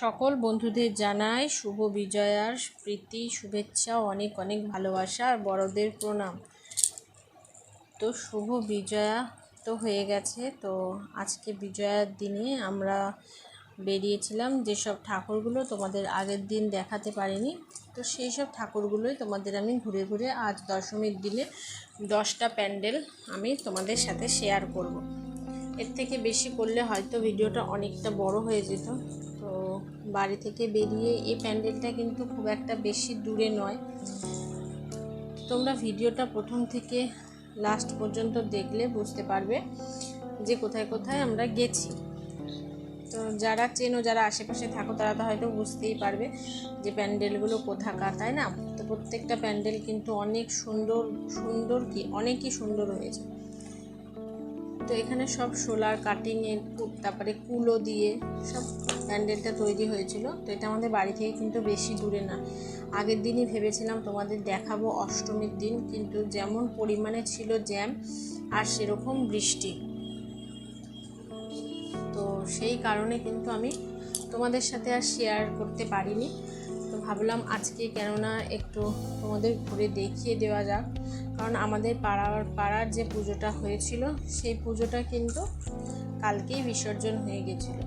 সকল বন্ধুদের জানাই শুভ বিজয়ার প্রীতি, শুভেচ্ছা অনেক অনেক ভালোবাসা আর বড়দের প্রণাম। তো শুভ বিজয়া তো হয়ে গেছে। তো আজকে বিজয়ার দিনে আমরা বেরিয়েছিলাম যেসব ঠাকুরগুলো তোমাদের আগের দিন দেখাতে পারিনি। তো সেই সব ঠাকুরগুলোই তোমাদের আমি ঘুরে ঘুরে আজ দশমীর দিনে দশটা প্যান্ডেল আমি তোমাদের সাথে শেয়ার করব। এর থেকে বেশি করলে হয়তো ভিডিওটা অনেকটা বড় হয়ে যেত। বাড়ি থেকে বেরিয়ে এই প্যান্ডেলটা কিন্তু খুব একটা বেশি দূরে নয়। তোমরা ভিডিওটা প্রথম থেকে লাস্ট পর্যন্ত দেখলে বুঝতে পারবে যে কোথায় কোথায় আমরা গেছি। তো যারা চেনো, যারা আশেপাশে থাকো, তারা তো হয়তো বুঝতেই পারবে যে প্যান্ডেলগুলো কোথাকার, তাই না? তো প্রত্যেকটা প্যান্ডেল কিন্তু অনেক সুন্দর সুন্দর কি? অনেকই সুন্দর হয়েছে। তো এখানে সব সোলার কাটিংয়ের তারপরে কুলো দিয়ে সব প্যান্ডেলটা তৈরি হয়েছিল। তো এটা আমাদের বাড়ি থেকে কিন্তু বেশি দূরে না। আগের দিনই ভেবেছিলাম তোমাদের দেখাবো অষ্টমীর দিন, কিন্তু যেমন পরিমাণে ছিল জ্যাম, আর সেরকম বৃষ্টি। তো সেই কারণে কিন্তু আমি তোমাদের সাথে আর শেয়ার করতে পারিনি। ভাবলাম আজকে কেননা একটু তোমাদের ঘুরে দেখিয়ে দেওয়া যাক। কারণ আমাদের পাড়ার পাড়ার যে পুজোটা হয়েছিল, সেই পুজোটা কিন্তু কালকেই বিসর্জন হয়ে গেছিল।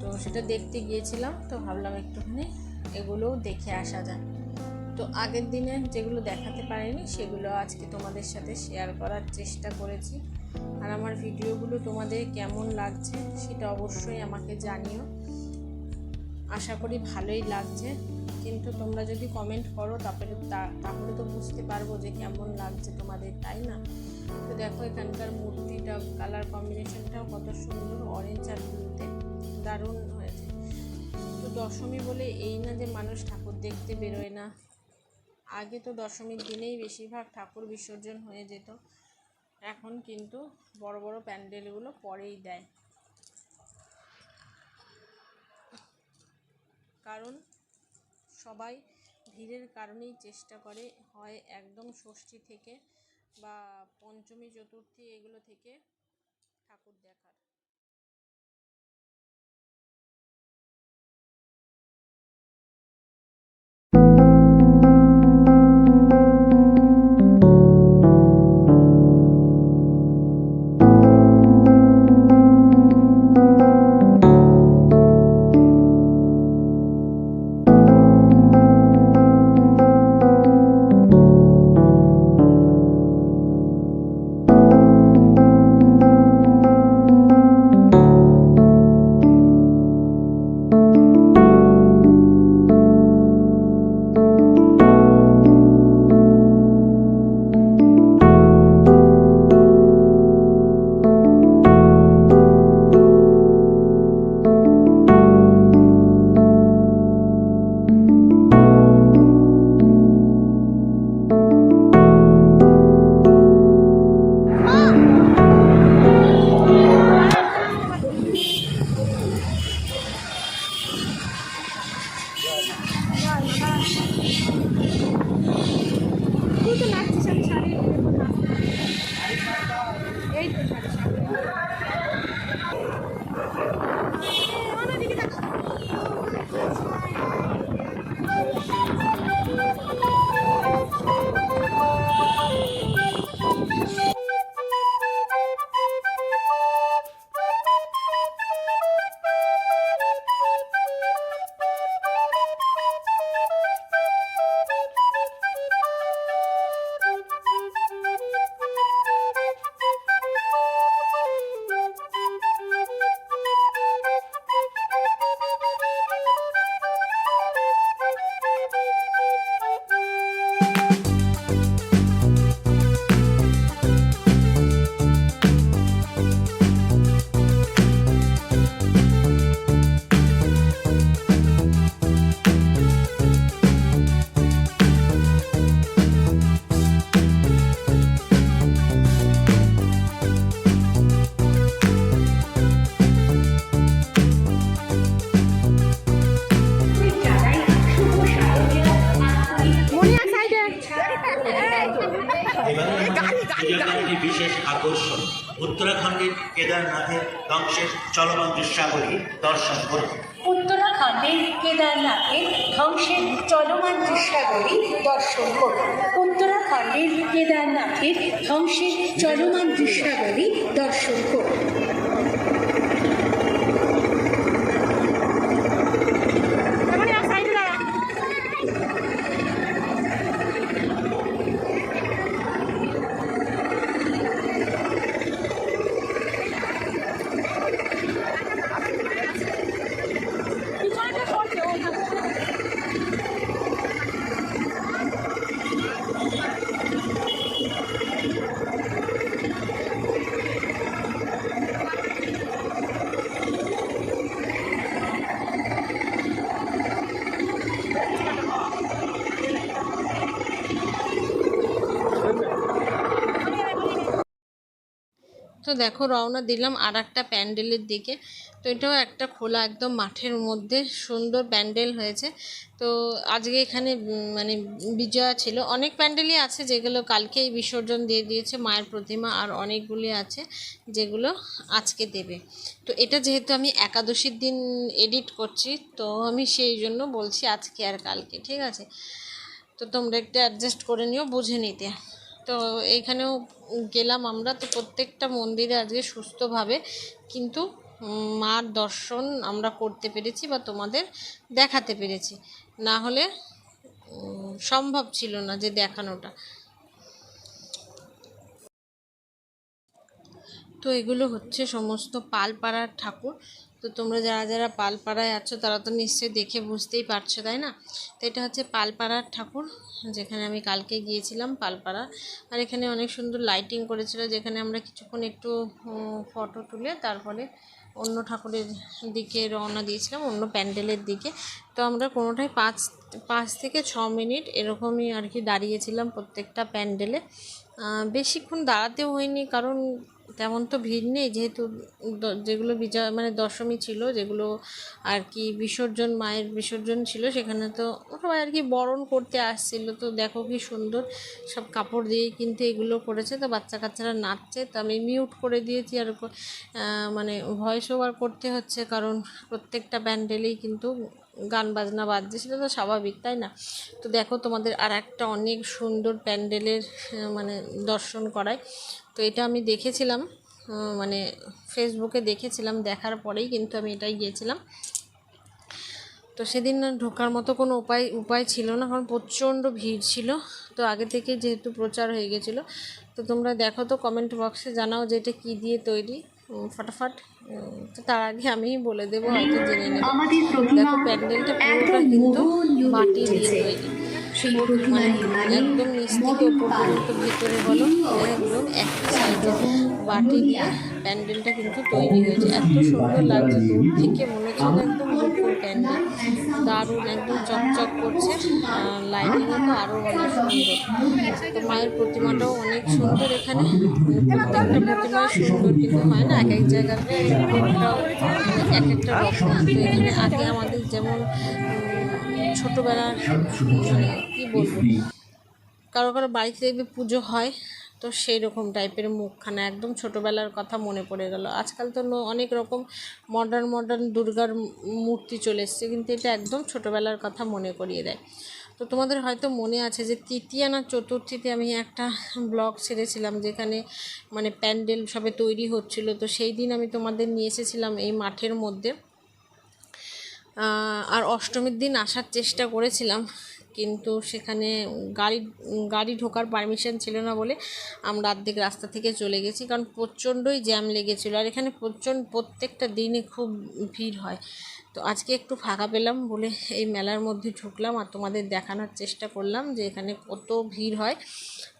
তো সেটা দেখতে গিয়েছিলাম, তো ভাবলাম একটুখানি এগুলোও দেখে আসা যায় তো আগের দিনে যেগুলো দেখাতে পারিনি, সেগুলো আজকে তোমাদের সাথে শেয়ার করার চেষ্টা করেছি। আর আমার ভিডিওগুলো তোমাদের কেমন লাগছে, সেটা অবশ্যই আমাকে জানিও। আশা করি ভালোই লাগছে। কিন্তু তোমরা যদি কমেন্ট করো তারপরে তাহলে তো বুঝতে পারব যে কেমন লাগছে তোমাদের, তাই না? তো দেখো, এখানকার মূর্তিটা কালার কম্বিনেশনটাও কত সুন্দর অরেঞ্জ আর ব্লুতে দারুণ হয়েছে। তো দশমী বলে এই না যে মানুষ ঠাকুর দেখতে বেরোয় না। আগে তো দশমীর দিনেই বেশিরভাগ ঠাকুর বিসর্জন হয়ে যেত। এখন কিন্তু বড় বড় প্যান্ডেলগুলো পরেই দেয়। কারণ সবাই ভিড়ের কারণেই চেষ্টা করে, হয় একদম ষষ্ঠী থেকে বা পঞ্চমী, চতুর্থী, এগুলো থেকে ঠাকুর দেখার। উত্তরাখণ্ডের কেদারনাথের ধ্বংসের চলমান দৃশ্যাবলী দর্শন করুন। উত্তরাখণ্ড উত্তরাখণ্ডের কেদারনাথের ধ্বংসের চলমান দৃশ্যাবলী দর্শন করুন। উত্তরাখণ্ডের কেদারনাথের ধ্বংসের চলমান দৃশ্যাবলী দর্শন করুন। তো দেখো রওনা দিলাম আর একটা প্যান্ডেলের দিকে। তো এটাও একটা খোলা একদম মাঠের মধ্যে, সুন্দর প্যান্ডেল হয়েছে। তো আজকে এখানে মানে বিজয়া ছিল। অনেক প্যান্ডেলই আছে যেগুলো কালকেই বিসর্জন দিয়ে দিয়েছে, মায়ের প্রতিমা আর অনেকগুলি আছে যেগুলো আজকে দেবে। তো এটা যেহেতু আমি একাদশীর দিন এডিট করছি, তো আমি সেই জন্য বলছি আজকে আর কালকে, ঠিক আছে? তো তোমরা একটু অ্যাডজাস্ট করে নিও, বুঝে নিতে। তো এইখানেও গেলাম আমরা তো প্রত্যেকটা মন্দিরে আজকে সুস্থভাবে, কিন্তু মার দর্শন আমরা করতে পেরেছি বা তোমাদের দেখাতে পেরেছি। না হলে সম্ভব ছিল না যে দেখানোটা। তো এগুলো হচ্ছে সমস্ত পালপাড়ার ঠাকুর। তো তোমরা যারা যারা পালপাড়ায় আছো, তারা তো নিশ্চয়ই দেখে বুঝতেই পারছ, তাই না? তো এটা হচ্ছে পালপাড়ার ঠাকুর, যেখানে আমি কালকে গিয়েছিলাম পালপাড়া। আর এখানে অনেক সুন্দর লাইটিং করেছিল, যেখানে আমরা কিছুক্ষণ একটু ফটো তুলে তারপরে অন্য ঠাকুরের দিকে রওনা দিয়েছিলাম, অন্য প্যান্ডেলের দিকে। তো আমরা কোনোটাই পাঁচ পাঁচ থেকে ছ মিনিট এরকমই আর কি দাঁড়িয়েছিলাম প্রত্যেকটা প্যান্ডেলে। বেশিক্ষণ দাঁড়াতেও হয়নি, কারণ তেমন তো ভিড় নেই, যেহেতু যেগুলো বিজয় মানে দশমী ছিল, যেগুলো আর কি বিসর্জন, মায়ের বিসর্জন ছিল, সেখানে তো সবাই আর কি বরণ করতে আসছিল। তো দেখো কি সুন্দর, সব কাপড় দিয়ে কিন্তু এগুলো করেছে। তো বাচ্চা কাচ্চারা নাচছে, তো আমি মিউট করে দিয়েছি আর মানে ভয়েস ওভার করতে হচ্ছে, কারণ প্রত্যেকটা প্যান্ডেলেই কিন্তু গান বাজনা বাজছে, সেটা তো স্বাভাবিক, তাই না? তো দেখো তোমাদের আর একটা অনেক সুন্দর প্যান্ডেলের মানে দর্শন করায়। তো এটা আমি দেখেছিলাম মানে ফেসবুকে দেখেছিলাম দেখার পরেই কিন্তু আমি এটাই গিয়েছিলাম। তো সেদিন ঢোকার মতো কোনো উপায় উপায় ছিল না কারণ প্রচণ্ড ভিড় ছিল। তো আগে থেকে যেহেতু প্রচার হয়ে গেছিল তো তোমরা দেখো তো কমেন্ট বক্সে জানাও যে এটা কী দিয়ে তৈরি। ফটাফট তো তার আগে আমিই বলে দেবো হয়তো জেনে নেব। দেখো প্যান্ডেলটা পুরোটা কিন্তু মাটি দিয়ে তৈরি। সেই মানে একদম নিচ থেকে উপর পর্যন্ত ভেতরে বলো একদম একটা সাইডে বাটি দিয়ে প্যান্ডেলটা কিন্তু তৈরি হয়েছে। এত সুন্দর লাগছে দূর থেকে মনে হচ্ছে একদম মুখর প্যান্ডেল। দারুণ একদম চকচক করছে। লাইটিংও তো আরও অনেক সুন্দর। তো মায়ের প্রতিমাটাও অনেক সুন্দর এখানে। মানে প্রত্যেকটা প্রতিমা সুন্দর কিন্তু হয় না এক এক জায়গার মানে এক একটা রকম। তো এখানে আগে আমাদের যেমন ছোটোবেলার কী বলব? কারও কারও বাড়িতে দেখবে পুজো হয়, তো সেই রকম টাইপের মুখখানা। একদম ছোটোবেলার কথা মনে পড়ে গেল। আজকাল তো অনেক রকম মডার্ন মডার্ন দুর্গার মূর্তি চলে এসছে, কিন্তু এটা একদম ছোটোবেলার কথা মনে করিয়ে দেয়। তো তোমাদের হয়তো মনে আছে যে তৃতীয়া না চতুর্থীতে আমি একটা ব্লগ ছেড়েছিলাম, যেখানে মানে প্যান্ডেল সবে তৈরি হচ্ছিল। তো সেই দিন আমি তোমাদের নিয়ে এসেছিলাম এই মাঠের মধ্যে। আর অষ্টমীর দিন আসার চেষ্টা করেছিলাম, কিন্তু সেখানে গাড়ি গাড়ি ঢোকার পারমিশন ছিল না বলে আমরা অর্ধেক রাস্তা থেকে চলে গেছি, কারণ প্রচণ্ডই জ্যাম লেগেছিলো। আর এখানে প্রচণ্ড, প্রত্যেকটা দিনে খুব ভিড় হয়। তো আজকে একটু ফাঁকা পেলাম বলে এই মেলার মধ্যে ঢুকলাম আর তোমাদের দেখানোর চেষ্টা করলাম যে এখানে কত ভিড় হয়।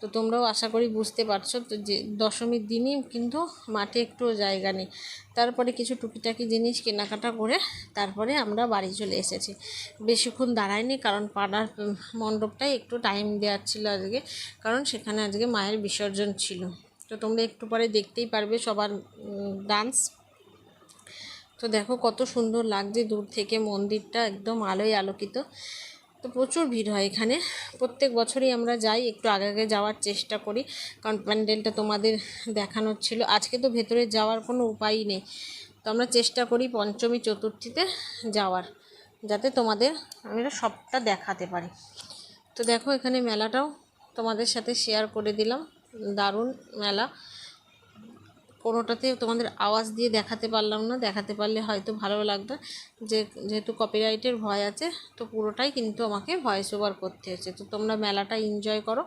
তো তোমরাও আশা করি বুঝতে পারছ তো যে দশমীর দিনই কিন্তু মাঠে একটুও জায়গা নেই। তারপরে কিছু টুকিটাকি জিনিস কেনাকাটা করে তারপরে আমরা বাড়ি চলে এসেছি। বেশিক্ষণ দাঁড়াইনি কারণ পাড়ার উম, মণ্ডপটায় একটু টাইম দেওয়ার ছিল আজকে কারণ সেখানে আজকে মায়ের বিসর্জন ছিল। তো তোমরা একটু পরে দেখতেই পারবে সবার ডান্স তো দেখো কত সুন্দর লাগছে দূর থেকে মন্দিরটা, একদম আলোয় আলোকিত। তো প্রচুর ভিড় হয় এখানে। প্রত্যেক বছরই আমরা যাই, একটু আগে আগে যাওয়ার চেষ্টা করি। কারণ প্যান্ডেলটা তোমাদের দেখানোর ছিল। আজকে তো ভেতরে যাওয়ার কোনো উপায়ই নেই। তো আমরা চেষ্টা করি পঞ্চমী চতুর্থীতে যাওয়ার, যাতে তোমাদের আমি সবটা দেখাতে পারি। তো দেখো এখানে মেলাটাও তোমাদের সাথে শেয়ার করে দিলাম। দারুণ মেলা। কোনোটাতে তোমাদের আওয়াজ দিয়ে দেখাতে পারলাম না, দেখাতে পারলে হয়তো ভালো লাগতো যে, যেহেতু কপিরাইটের ভয় আছে, তো পুরোটাই কিন্তু আমাকে ভয়েস ওভার করতে হয়েছে তো তোমরা মেলাটা এনজয় করো।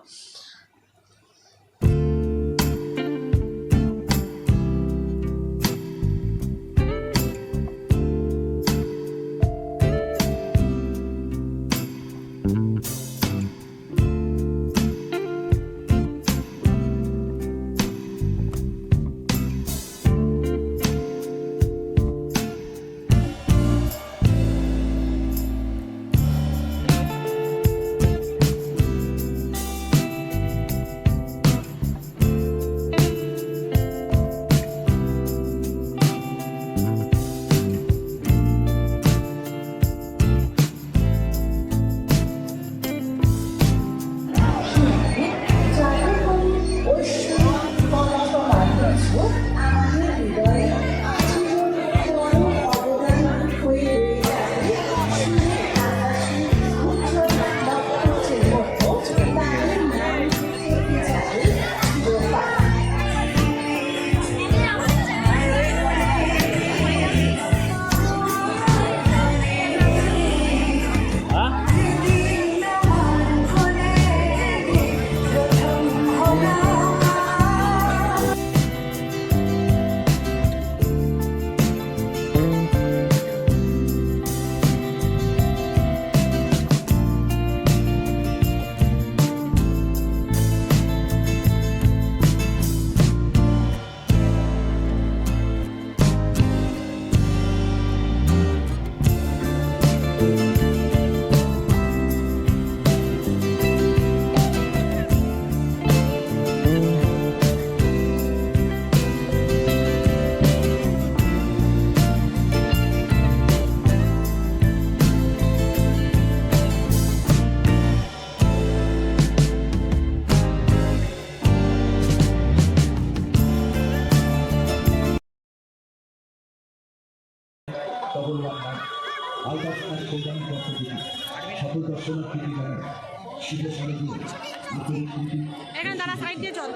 এখানে দাঁড়া সাইড দিয়ে চল।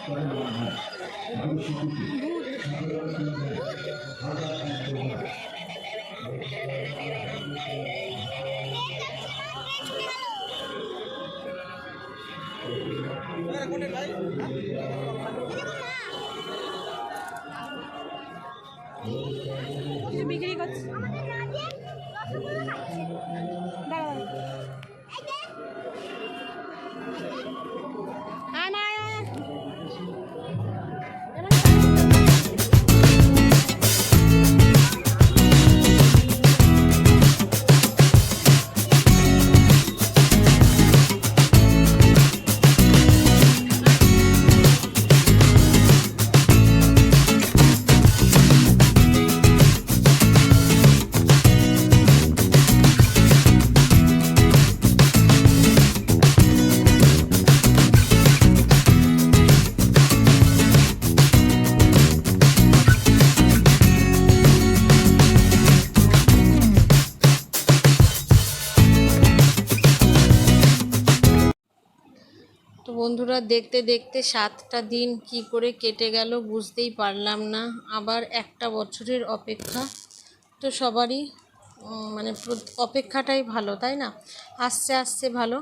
হয় ভবিষ্যতে বিক্রি করছি। তো বন্ধুরা, দেখতে দেখতে সাতটা দিন কি করে কেটে গেল বুঝতেই পারলাম না। আবার একটা বছরের অপেক্ষা। তো সবারই মানে অপেক্ষাটাই ভালো, তাই না? আসছে আসছে ভালো।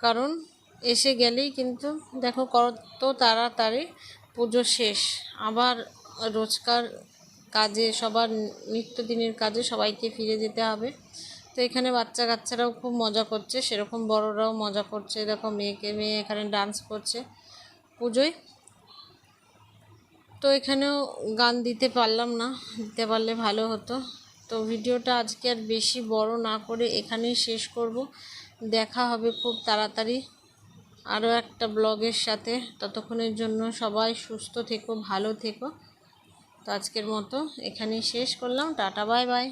কারণ এসে গেলেই কিন্তু, দেখো কত তাড়াতাড়ি পুজো শেষ। আবার রোজকার কাজে, সবার নিত্যদিনের কাজে সবাইকে ফিরে যেতে হবে। তো এখানে বাচ্চা কাচ্চারাও খুব মজা করছে, সেরকম বড়রাও মজা করছে। দেখো মেয়েকে, মেয়ে এখানে ডান্স করছে পুজোয়। তো এখানেও গান দিতে পারলাম না, দিতে পারলে ভালো হতো। তো ভিডিওটা আজকে আর বেশি বড় না করে এখানেই শেষ করব। দেখা হবে খুব তাড়াতাড়ি আরও একটা ব্লগের সাথে। ততক্ষণের জন্য সবাই সুস্থ থেকো, ভালো থেকো। তো আজকের মতো এখানেই শেষ করলাম। Tata, bye bye.